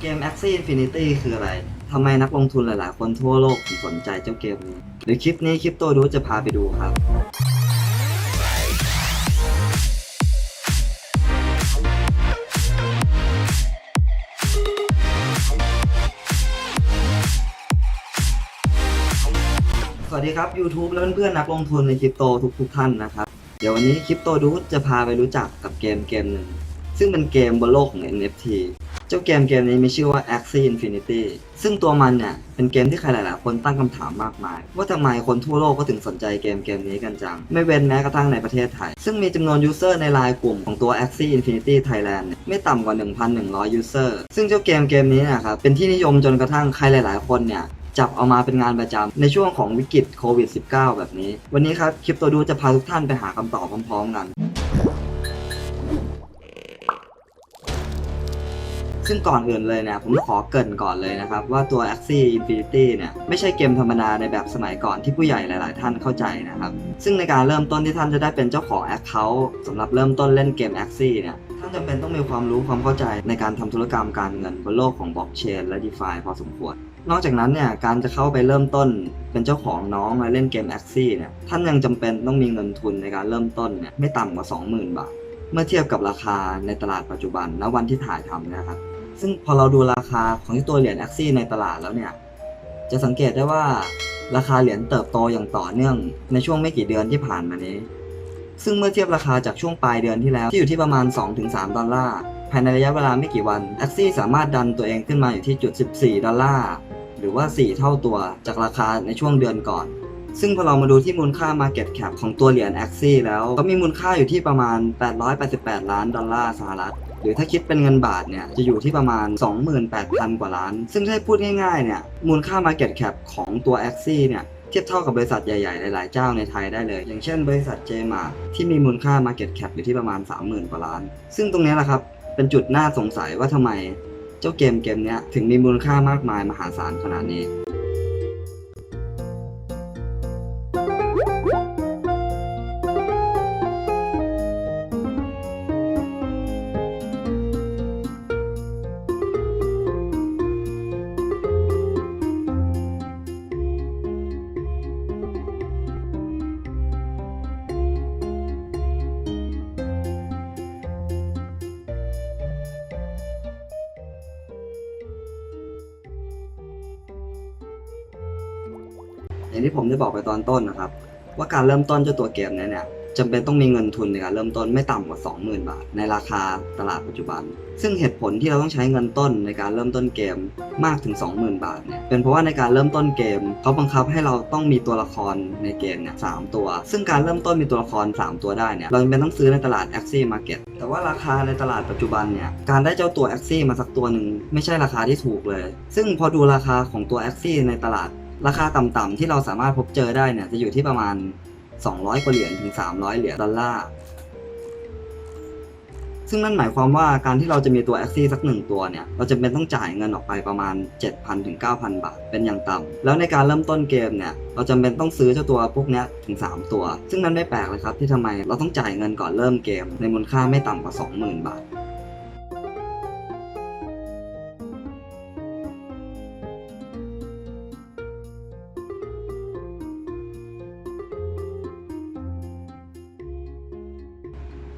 เกม Axie Infinity คืออะไร ทำไมนักลงทุนหลาย ๆ คนทั่วโลกถึงสนใจเจ้าเกมนี้เดี๋ยวคลิปนี้คลิปตัวดูจะพาไปดูครับสวัสดีครับ YouTube และเพื่อนๆนักลงทุนในคริปโตทุกๆท่านนะครับ เดี๋ยววันนี้คริปโตดูจะพาไปรู้จักกับเกมเกมหนึ่ง ซึ่งเป็นเกมบนโลกของ NFT เจ้าเกมเกมนี้มีชื่อว่า Axie Infinity ซึ่งตัวมันเนี่ย เป็นเกมที่ใครหลายๆ คนตั้งคำถามมากมาย ว่าทำไมคนทั่วโลกก็ถึงสนใจเกมเกมนี้กันจัง ไม่เว้นแม้กระทั่งในประเทศไทย ซึ่งมีจำนวนยูเซอร์ในไลน์กลุ่มของตัว Axie Infinity Thailand ไม่ต่ำกว่า 1,100 ยูเซอร์ ซึ่งเจ้าเกมเกมนี้นะครับ เป็นที่นิยมจนกระทั่งใครหลาย ๆ คนเนี่ยจับเอามาเป็นงานประจำในช่วงของวิกฤตโควิด -19 แบบนี้ วันนี้ครับ คลิปตัวดูจะพาทุกท่านไปหาคำตอบพร้อม ๆ กัน ซึ่งก่อนอื่นเลยเนี่ยผมขอเกริ่นก่อนเลยนะครับ ว่าตัว Axie Infinity เนี่ยไม่ใช่เกมธรรมดาในแบบสมัยก่อนที่ผู้ใหญ่หลาย ๆ ท่านเข้าใจนะครับ ซึ่งในการเริ่มต้นที่ท่านจะได้เป็นเจ้าของ Account สำหรับเริ่มต้นเล่นเกม Axie เนี่ยท่านจำเป็นต้องมีความรู้ความเข้าใจในการทำธุรกรรมการเงินบนโลกของบล็อกเชนและ DeFi พอสมควรนอกจากนั้นเนี่ยการจะเข้าไปเริ่มต้นเป็นเจ้าของน้องและเล่นเกม Axie เนี่ยท่านยังจำเป็นต้องมีเงินทุนในการเริ่มต้นเนี่ยไม่ต่ำกว่า 20,000 บาท เมื่อเทียบกับราคาในตลาดปัจจุบันณวันที่ถ่ายทำนะครับ ซึ่งพอเราดูราคาของตัวเหรียญ Axie ในตลาดแล้วเนี่ย จะสังเกตได้ว่าราคาเหรียญเติบโตอย่างต่อเนื่องในช่วงไม่กี่เดือนที่ผ่านมานี้ ซึ่งเมื่อเทียบราคาจากช่วงปลายเดือนที่แล้ว ที่อยู่ที่ประมาณ 2-3 ดอลลาร์ ภายในระยะเวลาไม่กี่วัน Axie สามารถดันตัวเองขึ้นมาอยู่ที่จุด 14 ดอลลาร์ หรือว่า 4 เท่าตัวจากราคาในช่วงเดือนก่อน ซึ่งพอเรามาดูที่มูลค่า Market Cap ของตัวเหรียญ Axie แล้ว ก็มีมูลค่าอยู่ที่ประมาณ 888 ล้านดอลลาร์สหรัฐ หรือถ้าคิดเป็นเงินบาทเนี่ยจะอยู่ที่ประมาณ 28,000 กว่าล้าน ซึ่งถ้าพูดง่ายๆเนี่ยมูลค่า Market Cap ของตัว Axie เนี่ยเทียบเท่ากับบริษัทใหญ่ๆ หลายๆ เจ้าในไทยได้เลย อย่างเช่นบริษัท JMart ที่มีมูลค่า Market Cap อยู่ที่ประมาณ 30,000 กว่าล้าน ซึ่งตรงนี้แหละครับ เป็นจุดน่าสงสัยว่าทำไม เจ้าเกมเกมเนี้ยถึงมีมูลค่ามากมายมหาศาลขนาดนี้ อย่างที่ผมได้บอกไปตอนต้นนะครับ ว่าการเริ่มต้นเจ้าตัวเกมนี้เนี่ยจำเป็นต้องมีเงินทุนในการเริ่มต้นไม่ต่ำกว่า 20,000 บาท ในราคาตลาดปัจจุบัน ซึ่งเหตุผลที่เราต้องใช้เงินต้นในการเริ่มต้นเกมมากถึง 20,000 บาทเนี่ยเป็นเพราะว่าในการเริ่มต้นเกมเขาบังคับให้เราต้องมีตัวละครในเกมเนี่ยสามตัว ซึ่งการเริ่มต้นมีตัวละคร 3 ตัวได้เนี่ยเราจำเป็นต้องซื้อในตลาด Axie Market แต่ว่าราคาในตลาดปัจจุบันเนี่ยการได้เจ้าตัว Axie มาสักตัวหนึ่งไม่ใช่ราคาที่ถูกเลย ซึ่งพอดูราคาของตัว a x i ในตลาด ราคาต่ำๆที่เราสามารถพบเจอได้เนี่ยจะอยู่ที่ประมาณ 200 กว่าเหรียญถึง 300 เหรียญดอลลาร์ซึ่งนั่นหมายความว่าการที่เราจะมีตัว Axie สักหนึ่งตัวเนี่ย เราจะเป็นต้องจ่ายเงินออกไปประมาณ 7,000ถึง9,000 บาท เป็นอย่างต่ำแล้วในการเริ่มต้นเกมเนี่ย เราจำเป็นต้องซื้อเจ้าตัวพวกนี้ถึง 3 ตัว ซึ่งมันไม่แปลกเลยครับที่ทำไมเราต้องจ่ายเงินก่อนเริ่มเกม ในมูลค่าไม่ต่ำกว่า 20,000 บาท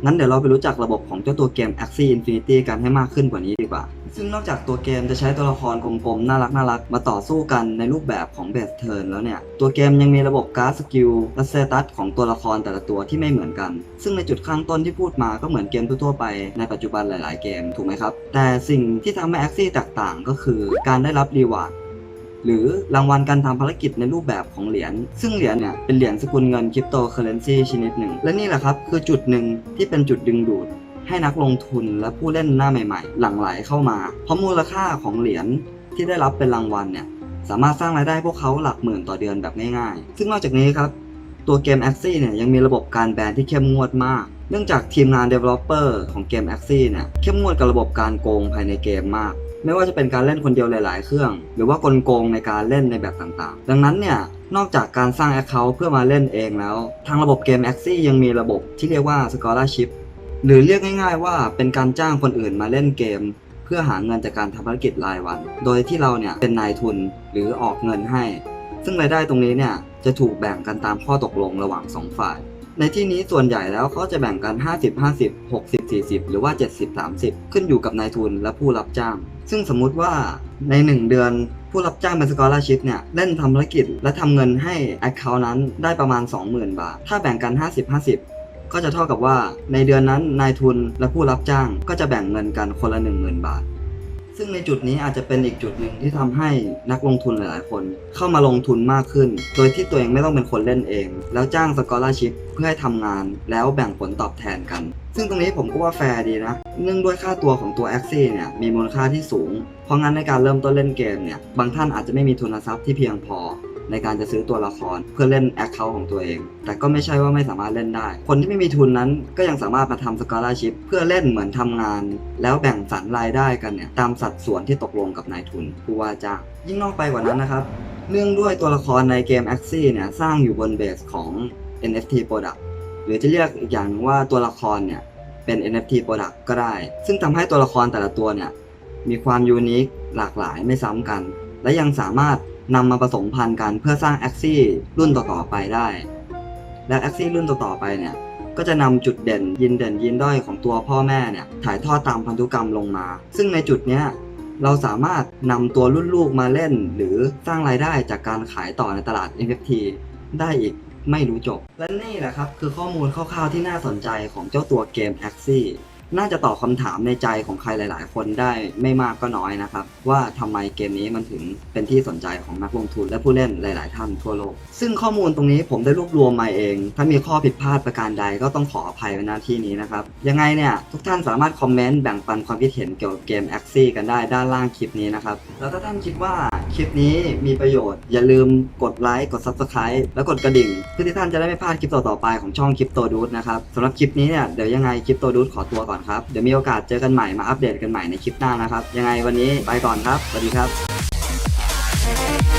งั้นเดี๋ยวเราไปรู้จักระบบของเจ้าตัวเกม Axie Infinity กันให้มากขึ้นกว่านี้ดีกว่า ซึ่งนอกจากตัวเกมจะใช้ตัวละครกลมๆ น่ารักน่ารักมาต่อสู้กันในรูปแบบของเบสเทิร์นแล้วเนี่ย ตัวเกมยังมีระบบการ์ดสกิลและสเตตัสของตัวละครแต่ละตัวที่ไม่เหมือนกัน ซึ่งในจุดข้างต้นที่พูดมาก็เหมือนเกมทั่วๆไปในปัจจุบันหลาย ๆ เกมถูกไหมครับ แต่สิ่งที่ทำให้ Axie แตกต่างก็คือการได้รับรีวาร์ด หรือรางวัลการทำภารกิจในรูปแบบของเหรียญซึ่งเหรียญเนี่ยเป็นเหรียญสกุลเงินคริปโตเคอเรนซีชนิดหนึ่ง และนี่แหละครับคือจุดหนึ่งที่เป็นจุดดึงดูดให้นักลงทุนและผู้เล่นหน้าใหม่ ๆ หลั่งไหลเข้ามา เพราะมูลค่าของเหรียญที่ได้รับเป็นรางวัลเนี่ยสามารถสร้างรายได้ให้พวกเขาหลักหมื่นต่อเดือนแบบง่ายๆ ซึ่งนอกจากนี้ครับ ตัวเกม Axie เนี่ยยังมีระบบการแบนที่เข้มงวดมาก เนื่องจากทีมงาน Developer ของเกม Axie เนี่ยเข้มงวดกับระบบการโกงภายในเกมมาก ไม่ว่าจะเป็นการเล่นคนเดียวหลาย ๆ เครื่อง หรือว่ากลโกงในการเล่นในแบบต่างๆ ดังนั้นเนี่ยนอกจากการสร้าง Account เพื่อมาเล่นเองแล้ว ทางระบบเกม Axie ยังมีระบบที่เรียกว่า Scholarship หรือเรียกง่าย ๆ ว่าเป็นการจ้างคนอื่นมาเล่นเกม เพื่อหาเงินจากการทำภารกิจรายวัน โดยที่เราเนี่ยเป็นนายทุนหรือออกเงินให้ ซึ่งรายได้ตรงนี้เนี่ยจะถูกแบ่งกันตามข้อตกลงระหว่างสองฝ่าย ในที่นี้ส่วนใหญ่แล้วเขาจะแบ่งกัน 50 50 60 40 หรือว่า 70 30 ขึ้นอยู่กับนายทุนและผู้รับจ้าง ซึ่งสมมุติว่าใน 1 เดือนผู้รับจ้างเป็นสกอ r ชิพเนี่ยเล่นทำภารกิจและทำเงินให้ Account นั้นได้ประมาณ 20,000 บาท ถ้าแบ่งกัน 50 50 ก็จะเท่ากับว่าในเดือนนั้นนายทุนและผู้รับจ้างก็จะแบ่งเงินกันคนละ 10,000 บาท ซึ่งในจุดนี้อาจจะเป็นอีกจุดหนึ่งที่ทำให้นักลงทุนหลายๆ คนเข้ามาลงทุนมากขึ้น โดยที่ตัวเองไม่ต้องเป็นคนเล่นเอง แล้วจ้างสกอ r ชิพเพื่อให้ทำงานแล้วแบ่งผลตอบแทนกัน ซึ่งตรงนี้ผมก็ว่าแฟร์ดีนะ เนื่องด้วยค่าตัวของตัว a x ซี่เนี่ยมีมูลค่าที่สูง เพราะงั้นในการเริ่มต้นเล่นเกมเนี่ยบางท่านอาจจะไม่มีทุนทรัพย์ที่เพียงพอ ในการจะซื้อตัวละครเพื่อเล่น Account ของตัวเอง แต่ก็ไม่ใช่ว่าไม่สามารถเล่นได้ คนที่ไม่มีทุนนั้นก็ยังสามารถมาทำสกอ r ชิพเพื่อเล่นเหมือนทำงาน แล้วแบ่งสรรรายได้กันเนี่ยตามสัดส่วนที่ตกลงกับนายทุนผู้ว่าจ้างยิ่งนอกไปกว่านั้นนะครับเนื่องด้วยตัวละครในเกม a x ซี่เนี่ยสร้างอยู่บนเบสของ NFT Product หรือจะเรียกอีกอย่างหนึ่งว่าตัวละครเนี่ยเป็น NFT Product ก็ได้ ซึ่งทำให้ตัวละครแต่ละตัวเนี่ยมีความยูนิคหลากหลายไม่ซ้ำกัน และยังสามารถ นำมาผสมพันธุ์กันเพื่อสร้างแอคซี่รุ่นต่อๆไปได้ และแอคซี่รุ่นต่อๆไปเนี่ยก็จะนำจุดเด่นยินเด่นยินด้อยของตัวพ่อแม่เนี่ยถ่ายทอดตามพันธุกรรมลงมา ซึ่งในจุดเนี้ยเราสามารถนำตัวรุ่นลูกมาเล่น หรือสร้างรายได้จากการขายต่อในตลาด NFT ได้อีกไม่รู้จบ และนี่แหละครับ คือข้อมูลคร่าวๆที่น่าสนใจของเจ้าตัวเกม a x i น่าจะตอบคำถามในใจของใครหลาย ๆ คนได้ไม่มากก็น้อยนะครับ ว่าทำไมเกมนี้มันถึงเป็นที่สนใจของนักลงทุนและผู้เล่นหลาย ๆ ท่านทั่วโลก ซึ่งข้อมูลตรงนี้ผมได้รวบรวมมาเอง ถ้ามีข้อผิดพลาดประการใดก็ต้องขออภัยในหน้าที่นี้นะครับ ยังไงเนี่ยทุกท่านสามารถคอมเมนต์แบ่งปันความคิดเห็นเกี่ยวกับเกม a x i กันได้ด้านล่างคลิปนี้นะครับแล้วถ้าท่านคิดว่า คลิปนี้มีประโยชน์ อย่าลืมกดไลค์กด Subscribe แล้วกดกระดิ่ง เพื่อที่ท่านจะได้ไม่พลาดคลิปต่อๆไปของช่องคลิปโตดูดนะครับสำหรับคลิปนี้เนี่ยเดี๋ยวยังไงคลิปโตดูดขอตัวก่อนครับเดี๋ยวมีโอกาสเจอกันใหม่มาอัปเดตกันใหม่ในคลิปหน้านะครับยังไงวันนี้ไปก่อนครับสวัสดีครับ